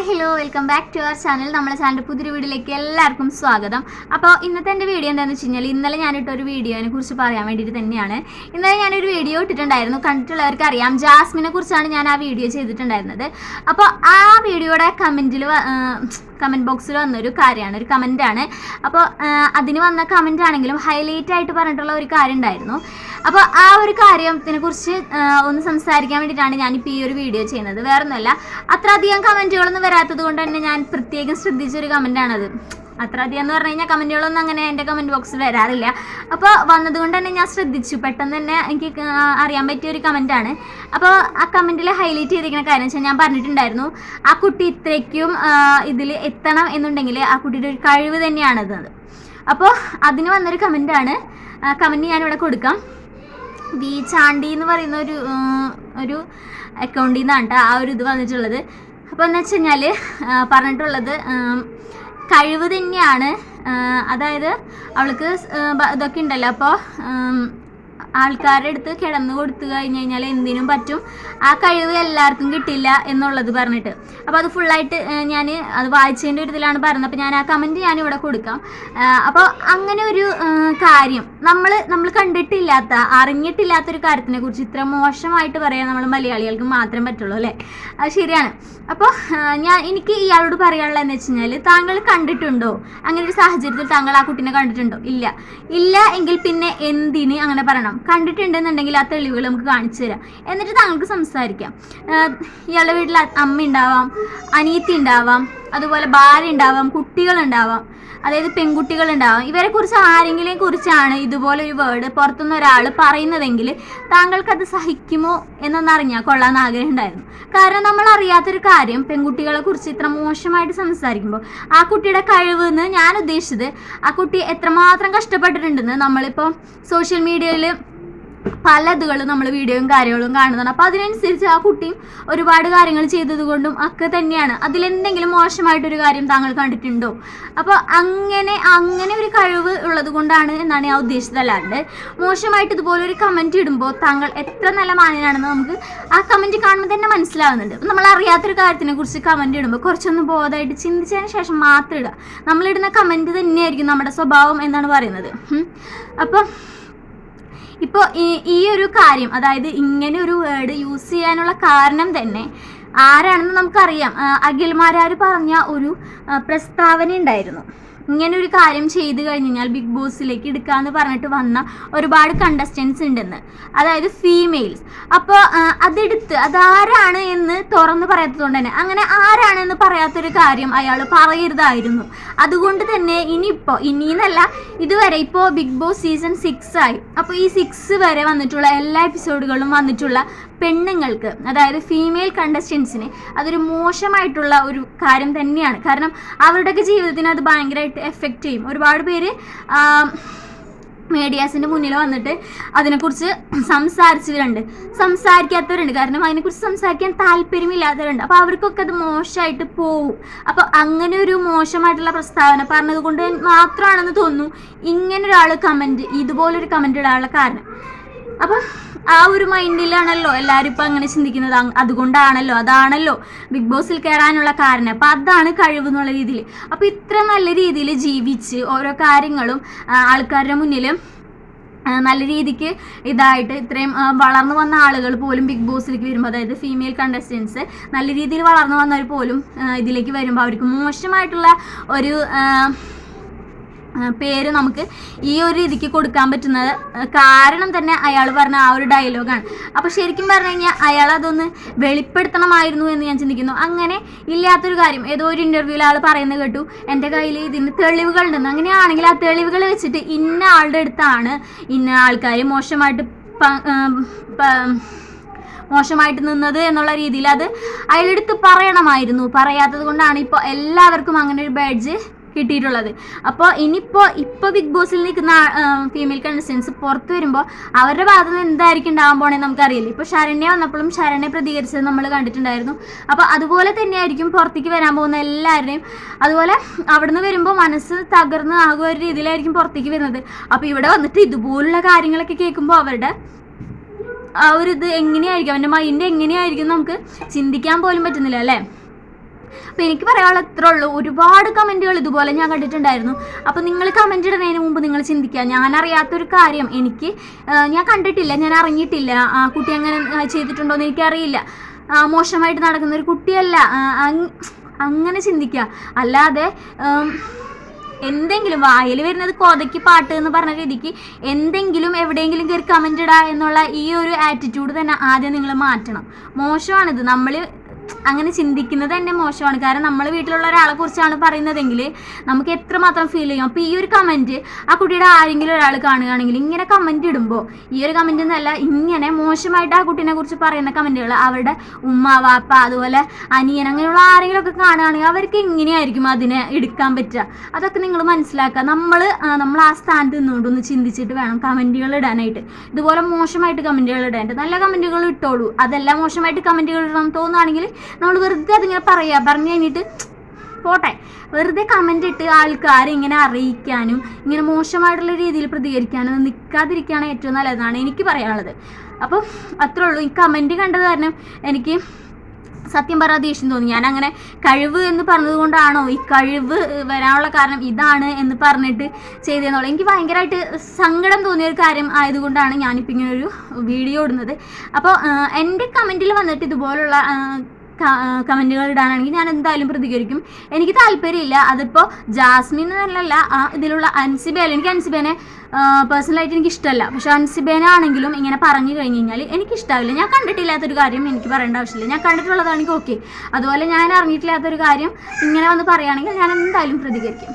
Hi hello welcome back to our channel നമ്മുടെ ചാനലിന്റെ പുതിയൊരു വീഡിയോയിലേക്ക് എല്ലാവർക്കും സ്വാഗതം. അപ്പോൾ ഇന്നത്തെ എന്റെ വീഡിയോ എന്താണെന്ന് വെച്ച് കഴിഞ്ഞാൽ ഇന്നലെ ഞാനിട്ടൊരു വീഡിയോനെ കുറിച്ച് പറയാൻ വേണ്ടിയിട്ട് തന്നെയാണ്. ഇന്നലെ ഞാനൊരു വീഡിയോ ഇട്ടിട്ടുണ്ടായിരുന്നു. കണ്ടിട്ടുള്ളവർക്ക് അറിയാം. ജാസ്മിനെ കുറിച്ചാണ് ഞാൻ ആ വീഡിയോ ചെയ്തിട്ടുണ്ടായിരുന്നത്. അപ്പോൾ ആ വീഡിയോയുടെ കമന്റിൽ കമന്റ് ബോക്സിൽ വന്നൊരു കാര്യമാണ്. ഒരു കമന്റാണ് അപ്പോൾ അതിന് വന്ന കമന്റ് ആണെങ്കിലും ഹൈലൈറ്റ് ആയിട്ട് പറഞ്ഞിട്ടുള്ള ഒരു കാര്യം ഉണ്ടായിരുന്നു. അപ്പോൾ ആ ഒരു കാര്യത്തിനെ കുറിച്ച് ഒന്ന് സംസാരിക്കാൻ വേണ്ടിയിട്ടാണ് ഞാനിപ്പോൾ ഈ ഒരു വീഡിയോ ചെയ്യുന്നത്. വേറെ ഒന്നുമല്ല അത്രയധികം കമന്റുകളൊന്നും വരാത്തത് കൊണ്ട് തന്നെ ഞാൻ പ്രത്യേകം ശ്രദ്ധിച്ചൊരു കമന്റാണത് അത്ര അധികം എന്ന് പറഞ്ഞു കഴിഞ്ഞാൽ കമന്റുകളൊന്നും അങ്ങനെ എന്റെ കമന്റ് ബോക്സിൽ വരാറില്ല. അപ്പോൾ വന്നതുകൊണ്ട് തന്നെ ഞാൻ ശ്രദ്ധിച്ചു. പെട്ടെന്ന് തന്നെ എനിക്ക് അറിയാൻ പറ്റിയ ഒരു കമന്റാണ് അപ്പോൾ ആ കമന്റിൽ ഹൈലൈറ്റ് ചെയ്തിരിക്കുന്ന കാര്യം വെച്ചാൽ ഞാൻ പറഞ്ഞിട്ടുണ്ടായിരുന്നു. ആ കുട്ടി ഇത്രയ്ക്കും ഇതിൽ എത്തണം എന്നുണ്ടെങ്കിൽ ആ കുട്ടിയുടെ ഒരു കഴിവ് തന്നെയാണത്. അപ്പോൾ അതിന് വന്നൊരു കമന്റാണ് കമന്റ് ഞാനിവിടെ കൊടുക്കാം. വി ചാണ്ടി എന്ന് പറയുന്ന ഒരു ഒരു അക്കൗണ്ടിൽ നിന്നാണ് കേട്ടോ ആ ഒരു ഇത് വന്നിട്ടുള്ളത്. അപ്പോൾ എന്ന് വെച്ച് കഴിഞ്ഞാൽ പറഞ്ഞിട്ടുള്ളത് കഴിവ് തന്നെയാണ്. അതായത് അവൾക്ക് ഇതൊക്കെ ഉണ്ടല്ലോ. അപ്പോൾ ആൾക്കാരുടെ അടുത്ത് കിടന്നു കൊടുത്തു കഴിഞ്ഞ് കഴിഞ്ഞാൽ എന്തിനും പറ്റും. ആ കഴിവ് എല്ലാവർക്കും കിട്ടില്ല എന്നുള്ളത് പറഞ്ഞിട്ട്. അപ്പോൾ അത് ഫുള്ളായിട്ട് ഞാൻ അത് വായിച്ചതിന്റെ ഒരു ഇതിലാണ് പറഞ്ഞത്. അപ്പോൾ ഞാൻ ആ കമന്റ് ഞാൻ ഇവിടെ കൊടുക്കാം അപ്പോൾ അങ്ങനെ ഒരു കാര്യം. നമ്മൾ നമ്മൾ കണ്ടിട്ടില്ലാത്ത അറിഞ്ഞിട്ടില്ലാത്തൊരു കാര്യത്തിനെ കുറിച്ച് ഇത്ര മോശമായിട്ട് പറയാൻ നമ്മൾ മലയാളികൾക്ക് മാത്രം പറ്റുള്ളൂ അല്ലേ? അത് ശരിയാണ്. അപ്പോൾ ഞാൻ എനിക്ക് ഇയാളോട് പറയാനുള്ളത് എന്ന് വെച്ച് കഴിഞ്ഞാൽ താങ്കൾ കണ്ടിട്ടുണ്ടോ? അങ്ങനെ ഒരു സാഹചര്യത്തിൽ താങ്കൾ ആ കുട്ടീനെ കണ്ടിട്ടുണ്ടോ? ഇല്ല. ഇല്ല എങ്കിൽ പിന്നെ എന്തിന് അങ്ങനെ പറയണം? കണ്ടിട്ടുണ്ടെന്നുണ്ടെങ്കിൽ ആ തെളിവുകൾ നമുക്ക് കാണിച്ചു തരാം. എന്നിട്ട് താങ്കൾക്ക് സംസാരിക്കാം. ഇയാളുടെ വീട്ടിൽ അമ്മ ഉണ്ടാവാം അനിയത്തി ഉണ്ടാവാം അതുപോലെ ഭാര്യ ഉണ്ടാവാം കുട്ടികളുണ്ടാവാം അതായത് പെൺകുട്ടികൾ ഉണ്ടാവാം. ഇവരെ കുറിച്ച് ആരെങ്കിലും കുറിച്ചാണ് ഇതുപോലെ ഒരു വേർഡ് പുറത്തുനിന്ന് ഒരാൾ പറയുന്നതെങ്കിൽ താങ്കൾക്ക് അത് സഹിക്കുമോ എന്നൊന്നറിഞ്ഞാൽ കൊള്ളാൻ ആഗ്രഹം ഉണ്ടായിരുന്നു. കാരണം നമ്മൾ അറിയാത്തൊരു കാര്യം പെൺകുട്ടികളെ കുറിച്ച് ഇത്ര മോശമായിട്ട് സംസാരിക്കുമ്പോൾ ആ കുട്ടിയുടെ കഴിവ് എന്ന് ഞാൻ ഉദ്ദേശിച്ചത് ആ കുട്ടി എത്രമാത്രം കഷ്ടപ്പെട്ടിട്ടുണ്ടെന്ന് നമ്മളിപ്പോൾ സോഷ്യൽ മീഡിയയിൽ പല ഇതുകളും നമ്മൾ വീഡിയോയും കാര്യങ്ങളും കാണുന്നതാണ്. അപ്പോൾ അതിനനുസരിച്ച് ആ കുട്ടിയും ഒരുപാട് കാര്യങ്ങൾ ചെയ്തത് കൊണ്ടും ഒക്കെ തന്നെയാണ്. അതിലെന്തെങ്കിലും മോശമായിട്ടൊരു കാര്യം താങ്കൾ കണ്ടിട്ടുണ്ടോ? അപ്പോൾ അങ്ങനെ അങ്ങനെ ഒരു കഴിവ് ഉള്ളത് കൊണ്ടാണ് എന്നാണ് ഞാൻ ഉദ്ദേശിച്ചത്. അല്ലാണ്ട് മോശമായിട്ട് ഇതുപോലെ ഒരു കമന്റ് ഇടുമ്പോൾ താങ്കൾ എത്ര നല്ല മാന്യനാണെന്ന് നമുക്ക് ആ കമന്റ് കാണുമ്പോൾ തന്നെ മനസ്സിലാവുന്നുണ്ട്. നമ്മൾ അറിയാത്തൊരു കാര്യത്തിനെ കുറിച്ച് കമന്റ് ഇടുമ്പോൾ കുറച്ചൊന്ന് ബോധമായിട്ട് ചിന്തിച്ചതിന് ശേഷം മാത്രം ഇടുക. നമ്മളിടുന്ന കമന്റ് തന്നെയായിരിക്കും നമ്മുടെ സ്വഭാവം എന്നാണ് പറയുന്നത്. ഉം. ഇപ്പോൾ ഈ ഒരു കാര്യം അതായത് ഇങ്ങനെ ഒരു വേർഡ് യൂസ് ചെയ്യാനുള്ള കാരണം തന്നെ ആരാണെന്ന് നമുക്കറിയാം. അഖിൽമാരാർ പറഞ്ഞ ഒരു പ്രസ്താവന ഉണ്ടായിരുന്നു. ഇങ്ങനെ ഒരു കാര്യം ചെയ്തു കഴിഞ്ഞ് കഴിഞ്ഞാൽ ബിഗ് ബോസിലേക്ക് എടുക്കാന്ന് പറഞ്ഞിട്ട് വന്ന ഒരുപാട് കണ്ടസ്റ്റൻസ് ഉണ്ടെന്ന്. അതായത് ഫീമെയിൽസ് അപ്പോൾ അതെടുത്ത് അതാരാണ് എന്ന് തുറന്ന് പറയാത്തതുകൊണ്ട് തന്നെ. അങ്ങനെ ആരാണെന്ന് പറയാത്തൊരു കാര്യം അയാൾ പറയരുതായിരുന്നു. അതുകൊണ്ട് തന്നെ ഇനിയിപ്പോൾ ഇനിയെന്നല്ല ഇതുവരെ ഇപ്പോൾ ബിഗ് ബോസ് സീസൺ സിക്സ് ആയി. അപ്പോൾ ഈ സിക്സ് വരെ വന്നിട്ടുള്ള എല്ലാ എപ്പിസോഡുകളും വന്നിട്ടുള്ള പെണ്ണുങ്ങൾക്ക് അതായത് ഫീമെയിൽ കണ്ടസ്റ്റൻസിന് അതൊരു മോശമായിട്ടുള്ള ഒരു കാര്യം തന്നെയാണ്. കാരണം അവരുടെയൊക്കെ ജീവിതത്തിന് അത് ഭയങ്കരമായിട്ട് എഫക്റ്റ് ചെയ്യും. ഒരുപാട് പേര് മീഡിയാസിന്റെ മുന്നിൽ വന്നിട്ട് അതിനെക്കുറിച്ച് സംസാരിച്ചവരുണ്ട് സംസാരിക്കാത്തവരുണ്ട്. കാരണം അതിനെക്കുറിച്ച് സംസാരിക്കാൻ താല്പര്യമില്ലാത്തവരുണ്ട്. അപ്പോൾ അവർക്കൊക്കെ അത് മോശമായിട്ട് പോവും. അപ്പോൾ അങ്ങനെ ഒരു മോശമായിട്ടുള്ള പ്രസ്താവന പറഞ്ഞത് കൊണ്ട് മാത്രമാണെന്ന് തോന്നുന്നു ഇങ്ങനെ ഒരാൾ കമന്റ് ഇതുപോലൊരു കമന്റ് ഇടാനുള്ള കാരണം. അപ്പം ആ ഒരു മൈൻഡിലാണല്ലോ എല്ലാവരും ഇപ്പം അങ്ങനെ ചിന്തിക്കുന്നത്. അതുകൊണ്ടാണല്ലോ അതാണല്ലോ ബിഗ് ബോസിൽ കയറാനുള്ള കാരണം. അപ്പം അതാണ് കഴിവ് എന്നുള്ള രീതിയിൽ. അപ്പം ഇത്ര നല്ല രീതിയിൽ ജീവിച്ച് ഓരോ കാര്യങ്ങളും ആൾക്കാരുടെ മുന്നിൽ നല്ല രീതിക്ക് ഇതായിട്ട് ഇത്രയും വളർന്നു വന്ന ആളുകൾ പോലും ബിഗ് ബോസിലേക്ക് വരുമ്പോൾ അതായത് ഫീമെയിൽ കണ്ടസ്റ്റൻസ് നല്ല രീതിയിൽ വളർന്നു വന്നവർ പോലും ഇതിലേക്ക് വരുമ്പോൾ അവർക്ക് മോശമായിട്ടുള്ള ഒരു പേര് നമുക്ക് ഈ ഒരു രീതിക്ക് കൊടുക്കാൻ പറ്റുന്നത്. കാരണം തന്നെ അയാൾ പറഞ്ഞ ആ ഒരു ഡയലോഗാണ് അപ്പോൾ ശരിക്കും പറഞ്ഞു കഴിഞ്ഞാൽ അയാൾ അതൊന്ന് വെളിപ്പെടുത്തണമായിരുന്നു എന്ന് ഞാൻ ചിന്തിക്കുന്നു. അങ്ങനെ ഇല്ലാത്തൊരു കാര്യം ഏതോ ഒരു ഇന്റർവ്യൂവിൽ ആൾ പറയുന്നത് കേട്ടു. എന്റെ കയ്യിൽ ഇതിന് തെളിവുകളുണ്ടെന്ന് അങ്ങനെയാണെങ്കിൽ ആ തെളിവുകൾ വെച്ചിട്ട് ഇന്ന ആളുടെ അടുത്താണ് ഇന്ന ആൾക്കാർ മോശമായിട്ട് മോശമായിട്ട് നിന്നത് എന്നുള്ള രീതിയിൽ അത് അയാളെടുത്ത് പറയണമായിരുന്നു. പറയാത്തത് കൊണ്ടാണ് ഇപ്പോൾ എല്ലാവർക്കും അങ്ങനെ ഒരു ബാഡ്ജ് കിട്ടിയിട്ടുള്ളത്. അപ്പോൾ ഇനിയിപ്പോൾ ഇപ്പോൾ ബിഗ് ബോസിൽ നിൽക്കുന്ന ഫീമെയിൽ കണ്ടസ്റ്റൻസ് പുറത്ത് വരുമ്പോൾ അവരുടെ ഭാഗത്ത് നിന്ന് എന്തായിരിക്കും ഉണ്ടാകാൻ പോകണേ നമുക്കറിയില്ല. ഇപ്പോൾ ശരണ്യ വന്നപ്പോഴും ശരണ്യ പ്രതികരിച്ചത് നമ്മൾ കണ്ടിട്ടുണ്ടായിരുന്നു. അപ്പോൾ അതുപോലെ തന്നെയായിരിക്കും പുറത്തേക്ക് വരാൻ പോകുന്ന എല്ലാവരുടെയും. അതുപോലെ അവിടുന്ന് വരുമ്പോൾ മനസ്സ് തകർന്ന് ആകുക ഒരു രീതിയിലായിരിക്കും പുറത്തേക്ക് വരുന്നത്. അപ്പോൾ ഇവിടെ വന്നിട്ട് ഇതുപോലുള്ള കാര്യങ്ങളൊക്കെ കേൾക്കുമ്പോൾ അവരുടെ ആ ഒരു ഇത് എങ്ങനെയായിരിക്കും? അവന്റെ മൈൻഡ് എങ്ങനെയായിരിക്കും നമുക്ക് ചിന്തിക്കാൻ പോലും പറ്റുന്നില്ല അല്ലേ? അപ്പോൾ എനിക്ക് പറയാനുള്ള എത്ര ഉള്ളൂ. ഒരുപാട് കമന്റുകൾ ഇതുപോലെ ഞാൻ കണ്ടിട്ടുണ്ടായിരുന്നു. അപ്പോൾ നിങ്ങൾ കമന്റ് ഇടുന്നതിന് മുമ്പ് നിങ്ങൾ ചിന്തിക്കുക. ഞാൻ അറിയാത്തൊരു കാര്യം എനിക്ക് ഞാൻ കണ്ടിട്ടില്ല ഞാൻ അറിഞ്ഞിട്ടില്ല. ആ കുട്ടി അങ്ങനെ ചെയ്തിട്ടുണ്ടോ എന്ന് എനിക്കറിയില്ല. മോശമായിട്ട് നടക്കുന്ന ഒരു കുട്ടിയല്ല. അങ്ങനെ ചിന്തിക്കുക. അല്ലാതെ എന്തെങ്കിലും വായിൽ വരുന്നത് കൊതയ്ക്ക് പാട്ട് എന്ന് പറഞ്ഞ രീതിക്ക് എന്തെങ്കിലും എവിടെയെങ്കിലും കയറി കമന്റ് ഇടുക എന്നുള്ള ഈ ഒരു ആറ്റിറ്റ്യൂഡ് തന്നെ ആദ്യം നിങ്ങൾ മാറ്റണം. മോശമാണിത്. നമ്മൾ അങ്ങനെ ചിന്തിക്കുന്നത് തന്നെ മോശമാണ്. കാരണം നമ്മൾ വീട്ടിലുള്ള ഒരാളെ കുറിച്ചാണ് പറയുന്നതെങ്കിൽ നമുക്ക് എത്രമാത്രം ഫീൽ ചെയ്യും? അപ്പോൾ ഈ ഒരു കമന്റ് ആ കുട്ടിയുടെ ആരെങ്കിലും ഒരാൾ കാണുകയാണെങ്കിൽ ഇങ്ങനെ കമന്റ് ഇടുമ്പോൾ ഈ ഒരു കമന്റ് എന്നല്ല ഇങ്ങനെ മോശമായിട്ട് ആ കുട്ടീനെ കുറിച്ച് പറയുന്ന കമന്റുകൾ അവരുടെ ഉമ്മ വാപ്പ അതുപോലെ അനിയൻ അങ്ങനെയുള്ള ആരെങ്കിലും ഒക്കെ കാണുകയാണെങ്കിൽ അവർക്ക് എങ്ങനെയായിരിക്കും അതിനെ എടുക്കാൻ പറ്റുക? അതൊക്കെ നിങ്ങൾ മനസ്സിലാക്കുക. നമ്മൾ നമ്മൾ ആ സ്ഥാനത്ത് നിന്നുകൊണ്ട് ഒന്ന് ചിന്തിച്ചിട്ട് വേണം കമന്റുകൾ ഇടാനായിട്ട്. ഇതുപോലെ മോശമായിട്ട് കമന്റുകൾ ഇടാനായിട്ട് നല്ല കമന്റുകൾ ഇട്ടോളൂ. അതെല്ലാം മോശമായിട്ട് കമന്റുകൾ ഇടണം തോന്നുകയാണെങ്കിൽ നമ്മൾ വെറുതെ അതിങ്ങനെ പറയുക പറഞ്ഞു കഴിഞ്ഞിട്ട് പോട്ടെ. വെറുതെ കമന്റ് ഇട്ട് ആൾക്കാരെ ഇങ്ങനെ അറിയിക്കാനും ഇങ്ങനെ മോശമായിട്ടുള്ള രീതിയിൽ പ്രതികരിക്കാനും നിൽക്കാതിരിക്കുകയാണ് ഏറ്റവും നല്ലതെന്നാണ് എനിക്ക് പറയാനുള്ളത്. അപ്പം അത്രേ ഉള്ളൂ. ഈ കമന്റ് കണ്ടത് കാരണം എനിക്ക് സത്യം പറയാൻ ദേഷ്യം തോന്നി. ഞാൻ അങ്ങനെ കഴിവ് എന്ന് പറഞ്ഞത് കൊണ്ടാണോ ഈ കഴിവ് വരാനുള്ള കാരണം ഇതാണ് എന്ന് പറഞ്ഞിട്ട് ചെയ്തതെന്നുള്ളത് എനിക്ക് ഭയങ്കരമായിട്ട് സങ്കടം തോന്നിയ ഒരു കാര്യം ആയതുകൊണ്ടാണ് ഞാനിപ്പോൾ ഇങ്ങനെ ഒരു വീഡിയോ ഇടുന്നത്. അപ്പോൾ എന്റെ കമന്റിൽ വന്നിട്ട് ഇതുപോലുള്ള കമന്റുകൾ ഇടാനാണെങ്കിൽ ഞാൻ എന്തായാലും പ്രതികരിക്കും. എനിക്ക് താല്പര്യമില്ല. അതിപ്പോൾ ജാസ്മിൻ എന്നല്ല ഇതിലുള്ള അൻസിബയല്ല എനിക്ക് അൻസിബേനെ പേഴ്സണലായിട്ട് എനിക്ക് ഇഷ്ടമല്ല. പക്ഷെ അൻസിബേനാണെങ്കിലും ഇങ്ങനെ പറഞ്ഞു കഴിഞ്ഞ് കഴിഞ്ഞാൽ എനിക്ക് ഇഷ്ടമാവില്ല ഞാൻ കണ്ടിട്ടില്ലാത്തൊരു കാര്യം എനിക്ക് പറയേണ്ട ആവശ്യമില്ല. ഞാൻ കണ്ടിട്ടുള്ളതാണെങ്കിൽ ഓക്കെ അതുപോലെ ഞാൻ അറിഞ്ഞിട്ടില്ലാത്തൊരു കാര്യം ഇങ്ങനെ വന്ന് പറയുകയാണെങ്കിൽ ഞാൻ എന്തായാലും പ്രതികരിക്കും.